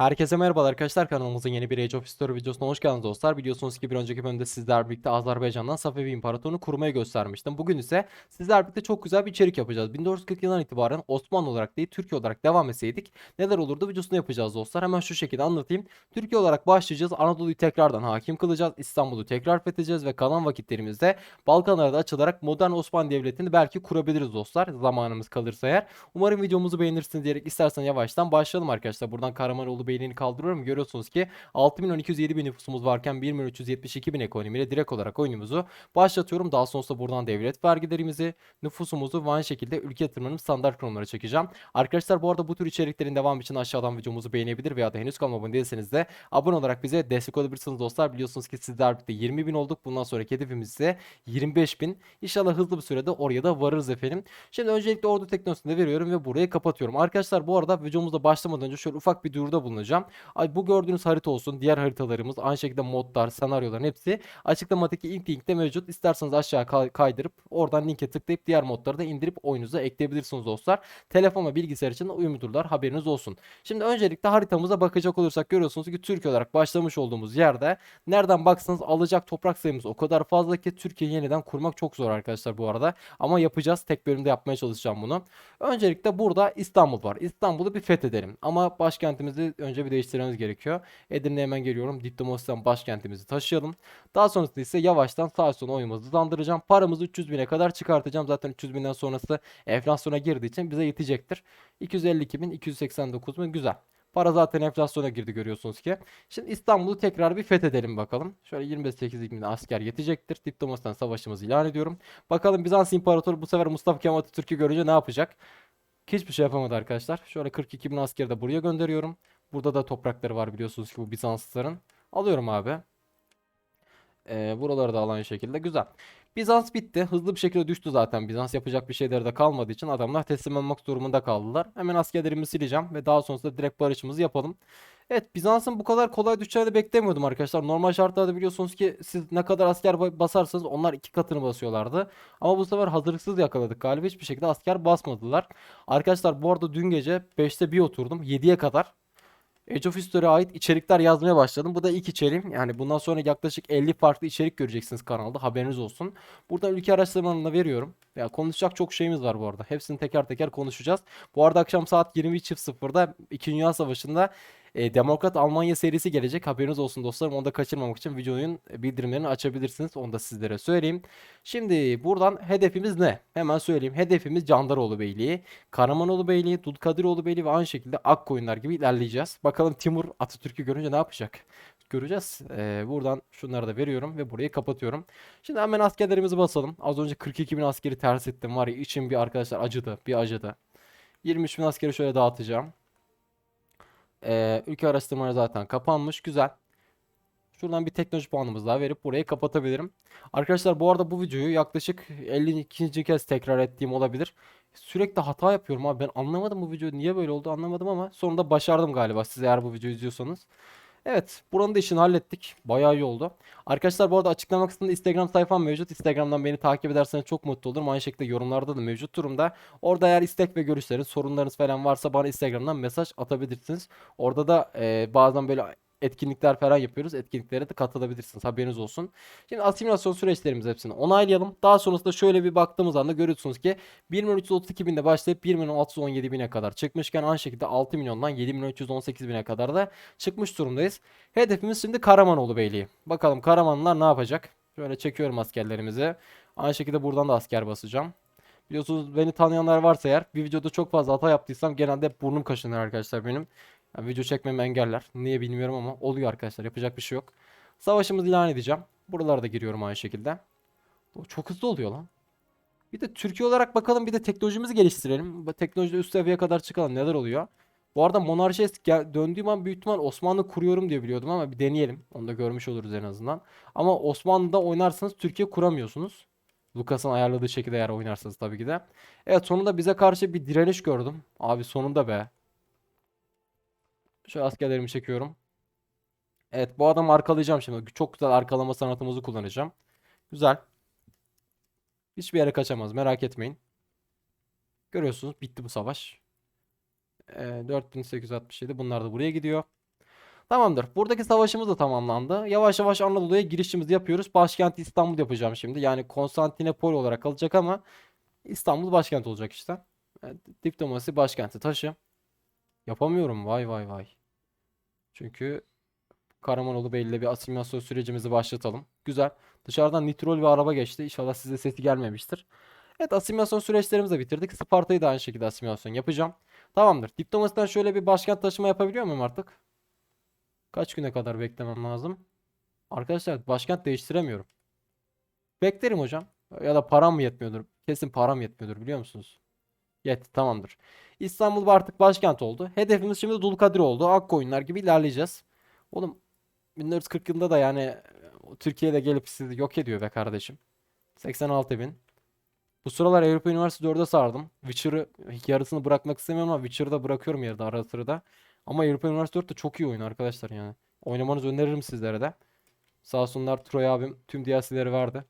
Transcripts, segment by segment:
Herkese merhaba arkadaşlar kanalımızın yeni bir Age of History videosuna hoş geldiniz dostlar. Biliyorsunuz ki bir önceki bölümde sizler birlikte Azerbaycan'dan Safevi İmparatorluğunu kurmaya göstermiştim. Bugün ise sizler birlikte çok güzel bir içerik yapacağız. 1440 yılından itibaren Osmanlı olarak değil Türkiye olarak devam etseydik neler olurdu videosunu yapacağız dostlar. Hemen şu şekilde anlatayım. Türkiye olarak başlayacağız. Anadolu'yu tekrardan hakim kılacağız. İstanbul'u tekrar fethedeceğiz ve kalan vakitlerimizde Balkanlarda açılarak modern Osmanlı Devleti'ni belki kurabiliriz dostlar. Zamanımız kalırsa eğer. Umarım videomuzu beğenirsiniz diyerek istersen yavaştan başlayalım arkadaşlar. Buradan Karamanoğlu Beyliğini kaldırıyorum. Görüyorsunuz ki 6.207 bin nüfusumuz varken 1.372 bin ekonomiyle direkt olarak oyunumuzu başlatıyorum. Daha sonrasında buradan devlet vergilerimizi, nüfusumuzu ve aynı şekilde ülke yatırımlarını standart konulara çekeceğim. Arkadaşlar bu arada bu tür içeriklerin devamı için aşağıdan videomuzu beğenebilir veya da henüz kanalıma abone değilseniz de abone olarak bize destek olabilirsiniz dostlar. Biliyorsunuz ki sizler birlikte 20 bin olduk. Bundan sonraki hedefimiz ise 25 bin. İnşallah hızlı bir sürede oraya da varırız efendim. Şimdi öncelikle ordu teknolojisini de veriyorum ve burayı kapatıyorum. Arkadaşlar bu arada videomuza başlamadan önce şöyle ufak bir duyuruda bulunacağım. Ay, bu gördüğünüz harita olsun. Diğer haritalarımız aynı şekilde modlar, senaryoların hepsi açıklamadaki ilk linkte mevcut. İsterseniz aşağı kay- kaydırıp oradan linke tıklayıp diğer modları da indirip oyunuza ekleyebilirsiniz dostlar. Telefon ve bilgisayar için de uyumludur haberiniz olsun. Şimdi öncelikle haritamıza bakacak olursak görüyorsunuz ki Türkiye olarak başlamış olduğumuz yerde nereden baksanız alacak toprak sayımız o kadar fazla ki Türkiye'yi yeniden kurmak çok zor arkadaşlar bu arada. Ama yapacağız. Tek bölümde yapmaya çalışacağım bunu. Öncelikle burada İstanbul var. İstanbul'u bir fethedelim. Ama başkentimizi önce bir değiştirmemiz gerekiyor. Edirne'ye hemen geliyorum. Diplomasiden başkentimizi taşıyalım. Daha sonrasında ise yavaştan sağ son oyumuzu hızlandıracağım. Paramızı 300 bine kadar çıkartacağım. Zaten 300 binden sonrası enflasyona girdiği için bize yetecektir. 252 bin, 289 bin güzel. Para zaten enflasyona girdi görüyorsunuz ki. Şimdi İstanbul'u tekrar bir fethedelim bakalım. Şöyle 28 bin asker yetecektir. Diplomasiden savaşımızı ilan ediyorum. Bakalım Bizans İmparatoru bu sefer Mustafa Kemal Atatürk'ü görünce ne yapacak? Hiçbir şey yapamadı arkadaşlar. Şöyle 42 bin askeri de buraya gönderiyorum. Burada da toprakları var biliyorsunuz ki bu Bizanslıların. Alıyorum abi. Ee, buraları da alan şekilde güzel. Bizans bitti. Hızlı bir şekilde düştü zaten. Bizans yapacak bir şeyleri de kalmadığı için adamlar teslim olmak durumunda kaldılar. Hemen askerlerimi sileceğim ve daha sonrasında direkt barışımızı yapalım. Evet Bizans'ın bu kadar kolay düşeceğini beklemiyordum arkadaşlar. Normal şartlarda biliyorsunuz ki siz ne kadar asker ba- basarsanız onlar iki katını basıyorlardı. Ama bu sefer hazırlıksız yakaladık galiba. Hiçbir şekilde asker basmadılar. Arkadaşlar bu arada dün gece 5'te bir oturdum. 7'ye kadar Age of History'e ait içerikler yazmaya başladım. Bu da ilk içeriğim. Yani bundan sonra yaklaşık 50 farklı içerik göreceksiniz kanalda. Haberiniz olsun. Buradan ülke araştırmalarını da veriyorum. Ya konuşacak çok şeyimiz var bu arada. Hepsini teker teker konuşacağız. Bu arada akşam saat 23.00'da 2. Dünya Savaşı'nda e, Demokrat Almanya serisi gelecek. Haberiniz olsun dostlarım. Onu da kaçırmamak için videonun bildirimlerini açabilirsiniz. Onu da sizlere söyleyeyim. Şimdi buradan hedefimiz ne? Hemen söyleyeyim. Hedefimiz Candaroğlu Beyliği, Karamanoğlu Beyliği, Dulkadiroğlu Beyliği ve aynı şekilde Akkoyunlar gibi ilerleyeceğiz. Bakalım Timur Atatürk'ü görünce ne yapacak? Göreceğiz. Ee, buradan şunları da veriyorum ve burayı kapatıyorum. Şimdi hemen askerlerimizi basalım. Az önce 42 bin askeri ters ettim var ya içim bir arkadaşlar acıdı. Bir acıdı. 23 bin askeri şöyle dağıtacağım. Ee, ülke araştırmaları zaten kapanmış. Güzel. Şuradan bir teknoloji puanımız daha verip burayı kapatabilirim. Arkadaşlar bu arada bu videoyu yaklaşık 52. kez tekrar ettiğim olabilir. Sürekli hata yapıyorum abi. Ben anlamadım bu video niye böyle oldu anlamadım ama sonunda başardım galiba siz eğer bu videoyu izliyorsanız. Evet, buranın da işini hallettik. Bayağı iyi oldu. Arkadaşlar bu arada açıklama kısmında Instagram sayfam mevcut. Instagram'dan beni takip ederseniz çok mutlu olurum. Aynı şekilde yorumlarda da mevcut durumda. Orada eğer istek ve görüşleriniz, sorunlarınız falan varsa bana Instagram'dan mesaj atabilirsiniz. Orada da e, bazen böyle etkinlikler falan yapıyoruz. Etkinliklere de katılabilirsiniz. Haberiniz olsun. Şimdi asimilasyon süreçlerimiz hepsini onaylayalım. Daha sonrasında şöyle bir baktığımız anda görüyorsunuz ki 1 milyon 332 binde başlayıp 1 milyon 617 bine kadar çıkmışken aynı şekilde 6 milyondan 7 milyon 318 bine kadar da çıkmış durumdayız. Hedefimiz şimdi Karamanoğlu Beyliği. Bakalım Karamanlılar ne yapacak? Şöyle çekiyorum askerlerimizi. Aynı şekilde buradan da asker basacağım. Biliyorsunuz beni tanıyanlar varsa eğer bir videoda çok fazla hata yaptıysam genelde hep burnum kaşınır arkadaşlar benim. Yani video çekmemi engeller. Niye bilmiyorum ama oluyor arkadaşlar. Yapacak bir şey yok. Savaşımızı ilan edeceğim. Buralara da giriyorum aynı şekilde. Çok hızlı oluyor lan. Bir de Türkiye olarak bakalım bir de teknolojimizi geliştirelim. Teknolojide üst seviyeye kadar çıkalım. Neler oluyor? Bu arada monarşiye döndüğüm an büyük ihtimal Osmanlı kuruyorum diye biliyordum ama bir deneyelim. Onu da görmüş oluruz en azından. Ama Osmanlı'da oynarsanız Türkiye kuramıyorsunuz. Lucas'ın ayarladığı şekilde eğer oynarsanız tabii ki de. Evet sonunda bize karşı bir direniş gördüm. Abi sonunda be. Şöyle askerlerimi çekiyorum. Evet bu adamı arkalayacağım şimdi. Çok güzel arkalama sanatımızı kullanacağım. Güzel. Hiçbir yere kaçamaz merak etmeyin. Görüyorsunuz bitti bu savaş. Ee, 4867 bunlar da buraya gidiyor. Tamamdır. Buradaki savaşımız da tamamlandı. Yavaş yavaş Anadolu'ya girişimizi yapıyoruz. Başkent İstanbul yapacağım şimdi. Yani Konstantinopol olarak kalacak ama İstanbul başkent olacak işte. Diplomasi başkenti taşı. Yapamıyorum. Vay vay vay. Çünkü Karamanoğlu Bey'le bir asimilasyon sürecimizi başlatalım. Güzel. Dışarıdan nitrol bir araba geçti. İnşallah size sesi gelmemiştir. Evet asimilasyon süreçlerimizi bitirdik. Sparta'yı da aynı şekilde asimilasyon yapacağım. Tamamdır. Diplomasiden şöyle bir başkent taşıma yapabiliyor muyum artık? Kaç güne kadar beklemem lazım? Arkadaşlar başkent değiştiremiyorum. Beklerim hocam. Ya da param mı yetmiyordur? Kesin param yetmiyordur biliyor musunuz? Yetti tamamdır. İstanbul artık başkent oldu. Hedefimiz şimdi Dulkadir oldu. Akkoyunlar gibi ilerleyeceğiz. Oğlum 1440 yılında da yani Türkiye'de gelip sizi yok ediyor be kardeşim. 86 bin. Bu sıralar Avrupa Üniversitesi 4'e sardım. Witcher'ı yarısını bırakmak istemiyorum ama Witcher'ı da bırakıyorum yarıda ara sırada. Ama Avrupa Üniversitesi 4 de çok iyi oyun arkadaşlar yani. Oynamanızı öneririm sizlere de. Sağ olsunlar Troy abim tüm DLC'leri verdi.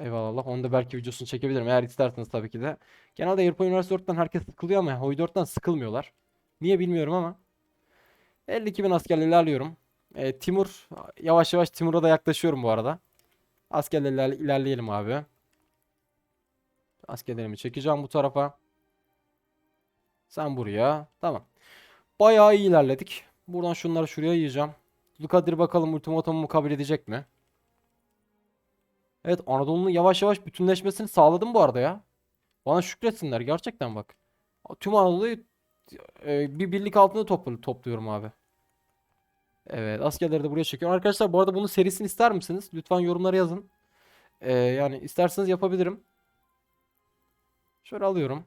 Eyvallah. Onu da belki videosunu çekebilirim eğer isterseniz tabii ki de. Genelde Avrupa Üniversitesi 4'ten herkes sıkılıyor ama Hoy 4'ten sıkılmıyorlar. Niye bilmiyorum ama. 52 bin askerle ilerliyorum. E, Timur yavaş yavaş Timur'a da yaklaşıyorum bu arada. Askerle iler- ilerleyelim abi. Askerlerimi çekeceğim bu tarafa. Sen buraya. Tamam. Bayağı iyi ilerledik. Buradan şunları şuraya yiyeceğim. Lukadir bakalım ultimatomumu kabul edecek mi? Evet Anadolu'nun yavaş yavaş bütünleşmesini sağladım bu arada ya. Bana şükretsinler gerçekten bak. Tüm Anadolu'yu e, bir birlik altında topl topluyorum abi. Evet askerleri de buraya çekiyorum. Arkadaşlar bu arada bunun serisini ister misiniz? Lütfen yorumlara yazın. E, yani isterseniz yapabilirim. Şöyle alıyorum.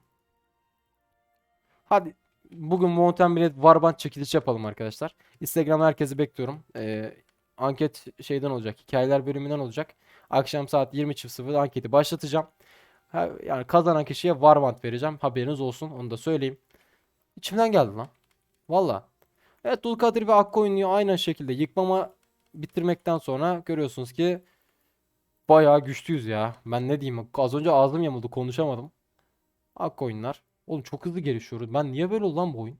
Hadi bugün Mountain Warband çekiliş yapalım arkadaşlar. Instagram'a herkesi bekliyorum. Ee, anket şeyden olacak. Hikayeler bölümünden olacak. Akşam saat 20.00'da anketi başlatacağım. Yani kazanan kişiye Warband vereceğim. Haberiniz olsun. Onu da söyleyeyim. İçimden geldi lan. Valla. Evet Dulkadir ve Akkoyunlu'yu aynı şekilde yıkmama bitirmekten sonra görüyorsunuz ki bayağı güçlüyüz ya. Ben ne diyeyim? Az önce ağzım yamuldu konuşamadım. Akkoyunlar. Oğlum çok hızlı gelişiyoruz. Ben niye böyle oldu lan bu oyun?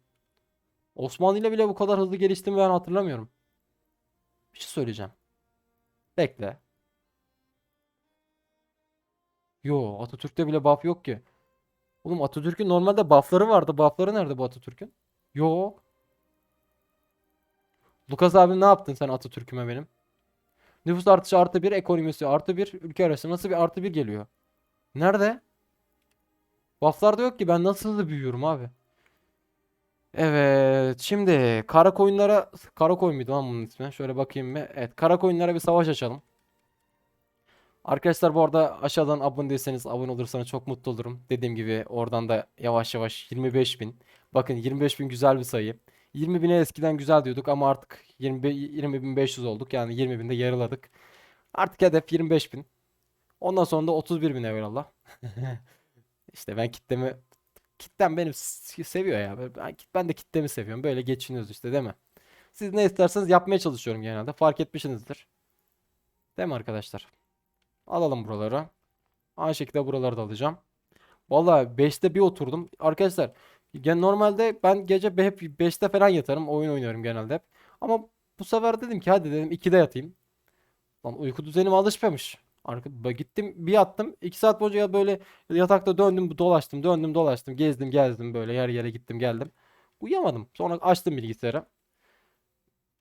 Osmanlı ile bile bu kadar hızlı geliştiğimi ben hatırlamıyorum. Bir şey söyleyeceğim. Bekle. Yo Atatürk'te bile buff yok ki. Oğlum Atatürk'ün normalde buffları vardı. Buffları nerede bu Atatürk'ün? Yok. Lukas abi ne yaptın sen Atatürk'üme benim? Nüfus artışı artı bir, ekonomisi artı bir, ülke arası nasıl bir artı bir geliyor? Nerede? Buff'larda yok ki ben nasıl hızlı büyüyorum abi. Evet şimdi kara koyunlara kara koyun muydu lan bunun ismi? Şöyle bakayım bir. Evet kara koyunlara bir savaş açalım. Arkadaşlar bu arada aşağıdan abone değilseniz abone olursanız çok mutlu olurum. Dediğim gibi oradan da yavaş yavaş 25 bin. Bakın 25 bin güzel bir sayı. 20 bine eskiden güzel diyorduk ama artık 20, 20 bin 500 olduk. Yani 20 binde yarıladık. Artık hedef 25 bin. Ondan sonra da 31 bin evvelallah. İşte ben kitlemi kitlem beni s- seviyor ya. Ben, ben de kitlemi seviyorum. Böyle geçiniyoruz işte değil mi? Siz ne isterseniz yapmaya çalışıyorum genelde. Fark etmişsinizdir. Değil mi arkadaşlar? Alalım buraları. Aynı şekilde buraları da alacağım. Vallahi 5'te bir oturdum. Arkadaşlar gen normalde ben gece hep 5'te falan yatarım. Oyun oynarım genelde. Ama bu sefer dedim ki hadi dedim 2'de yatayım. Lan uyku düzenim alışmamış. Arka, gittim bir yattım. 2 saat boyunca ya böyle yatakta döndüm dolaştım döndüm dolaştım gezdim gezdim böyle yer yere gittim geldim. Uyuyamadım. Sonra açtım bilgisayarı.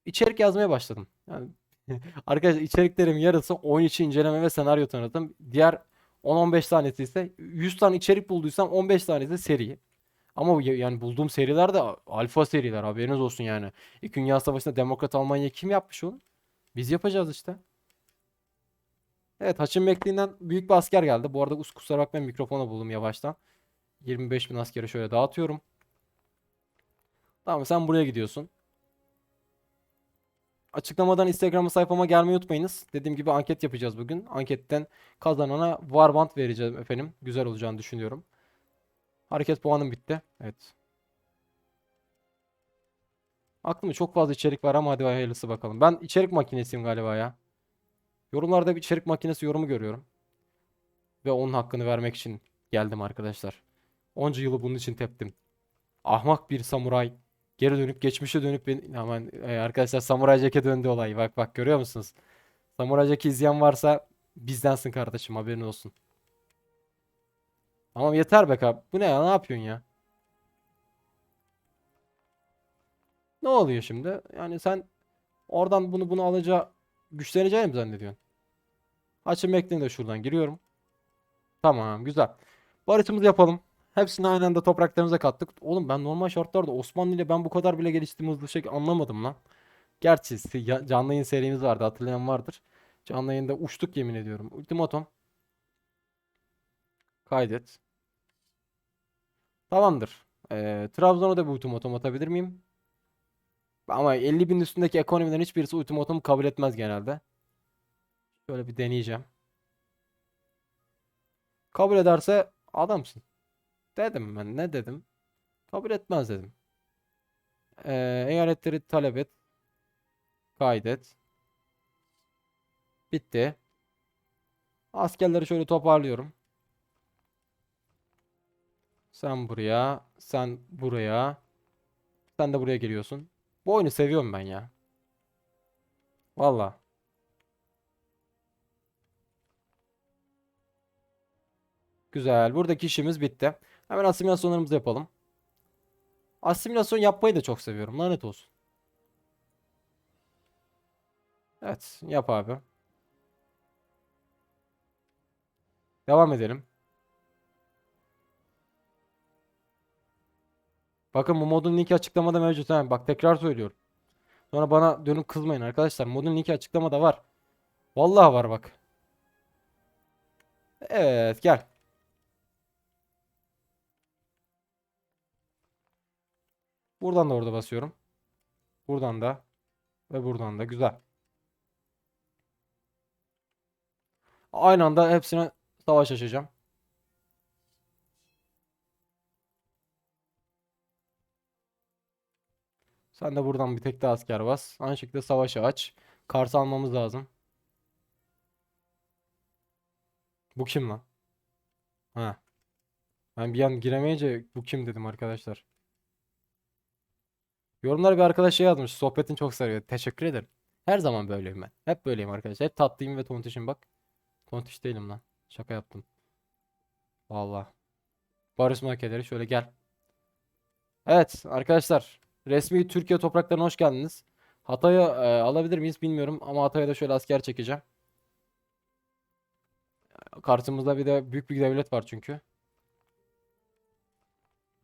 İçerik yazmaya başladım. Yani arkadaşlar içeriklerimin yarısı oyun içi inceleme ve senaryo tanıtım. Diğer 10-15 tanesi ise 100 tane içerik bulduysam 15 tanesi seri. Ama yani bulduğum seriler de alfa seriler haberiniz olsun yani. İlk Dünya Savaşı'nda Demokrat Almanya kim yapmış onu? Biz yapacağız işte. Evet Haçim Mekli'nden büyük bir asker geldi. Bu arada us kusura bakmayın mikrofonu buldum yavaştan. 25 bin askeri şöyle dağıtıyorum. Tamam sen buraya gidiyorsun. Açıklamadan Instagram sayfama gelmeyi unutmayınız. Dediğim gibi anket yapacağız bugün. Anketten kazanana Warband vereceğim efendim. Güzel olacağını düşünüyorum. Hareket puanım bitti. Evet. Aklımda çok fazla içerik var ama hadi hayırlısı bakalım. Ben içerik makinesiyim galiba ya. Yorumlarda bir içerik makinesi yorumu görüyorum. Ve onun hakkını vermek için geldim arkadaşlar. Onca yılı bunun için teptim. Ahmak bir samuray Geri dönüp geçmişe dönüp ben, aman e, arkadaşlar Samuray Jack'e döndü olay. Bak bak görüyor musunuz? Samuray Jack'i izleyen varsa bizdensin kardeşim haberin olsun. Tamam yeter be kap. Bu ne ya? Ne yapıyorsun ya? Ne oluyor şimdi? Yani sen oradan bunu bunu alacağı güçleneceğini mi zannediyorsun? Açın bekleyin de şuradan giriyorum. Tamam güzel. Barışımızı yapalım. Hepsini aynı anda topraklarımıza kattık. Oğlum ben normal şartlarda Osmanlı ile ben bu kadar bile geliştiğimi hızlı şekilde anlamadım lan. Gerçi canlı yayın serimiz vardı hatırlayan vardır. Canlı yayında uçtuk yemin ediyorum. Ultimatom. Kaydet. Tamamdır. Ee, Trabzon'a da bir ultimatom atabilir miyim? Ama 50 bin üstündeki ekonomilerin hiçbirisi ultimatomu kabul etmez genelde. Şöyle bir deneyeceğim. Kabul ederse adamsın. Dedim ben ne dedim? Kabul etmez dedim. Ee, eyaletleri talep et. Kaydet. Bitti. Askerleri şöyle toparlıyorum. Sen buraya, sen buraya, sen de buraya geliyorsun. Bu oyunu seviyorum ben ya. Valla. Güzel. Buradaki işimiz bitti. Hemen asimilasyonlarımızı yapalım. Asimilasyon yapmayı da çok seviyorum. Lanet olsun. Evet. Yap abi. Devam edelim. Bakın bu modun linki açıklamada mevcut. Ha. Bak tekrar söylüyorum. Sonra bana dönüp kızmayın arkadaşlar. Modun linki açıklamada var. Vallahi var bak. Evet gel. Buradan da orada basıyorum. Buradan da ve buradan da güzel. Aynı anda hepsine savaş açacağım. Sen de buradan bir tek daha asker bas. Aynı şekilde savaşı aç. Kars almamız lazım. Bu kim lan? Ha. Ben bir an giremeyince bu kim dedim arkadaşlar. Yorumlara bir arkadaş şey yazmış. Sohbetin çok sarıyor. Teşekkür ederim. Her zaman böyleyim ben. Hep böyleyim arkadaşlar. Hep tatlıyım ve tontişim bak. Tontiş değilim lan. Şaka yaptım. Vallahi. Barış makineleri şöyle gel. Evet arkadaşlar. Resmi Türkiye topraklarına hoş geldiniz. Hatay'ı e, alabilir miyiz bilmiyorum ama Hatay'a da şöyle asker çekeceğim. Karşımızda bir de büyük bir devlet var çünkü.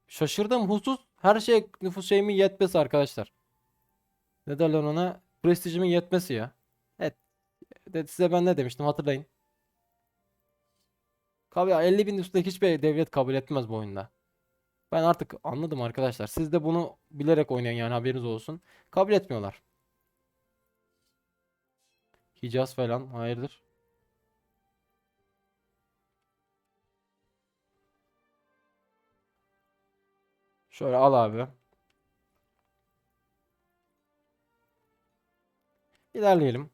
Şaşırdım husus her şey nüfus şeyimin yetmesi arkadaşlar. Ne derler ona? Prestijimin yetmesi ya. Evet. De- Size ben ne demiştim hatırlayın. Kabul 50 bin üstündeki hiçbir devlet kabul etmez bu oyunda. Ben artık anladım arkadaşlar. Siz de bunu bilerek oynayın yani haberiniz olsun. Kabul etmiyorlar. Hicaz falan hayırdır? Şöyle al abi. İlerleyelim.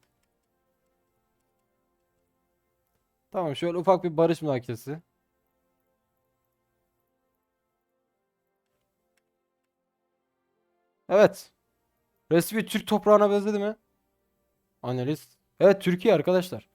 Tamam şöyle ufak bir barış mülakesi. Evet. Resmi Türk toprağına benzedi mi? Analiz. Evet Türkiye arkadaşlar.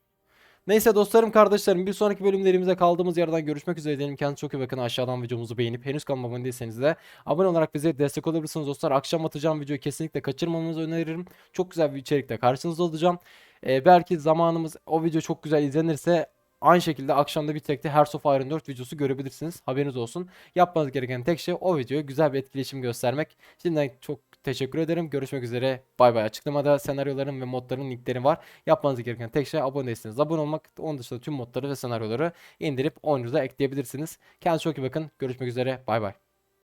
Neyse dostlarım kardeşlerim bir sonraki bölümlerimize kaldığımız yerden görüşmek üzere diyelim. Kendinize çok iyi bakın. Aşağıdan videomuzu beğenip henüz kanalıma değilseniz de abone olarak bize destek olabilirsiniz dostlar. Akşam atacağım videoyu kesinlikle kaçırmamanızı öneririm. Çok güzel bir içerikle karşınızda olacağım. Ee, belki zamanımız o video çok güzel izlenirse aynı şekilde akşamda bir tekte Hearts of Iron 4 videosu görebilirsiniz. Haberiniz olsun. Yapmanız gereken tek şey o videoya güzel bir etkileşim göstermek. Şimdiden çok teşekkür ederim. Görüşmek üzere. Bay bay. Açıklamada senaryoların ve modların linkleri var. Yapmanız gereken tek şey abone değilseniz abone olmak. Onun dışında tüm modları ve senaryoları indirip oyununuza ekleyebilirsiniz. Kendinize çok iyi bakın. Görüşmek üzere. Bay bay.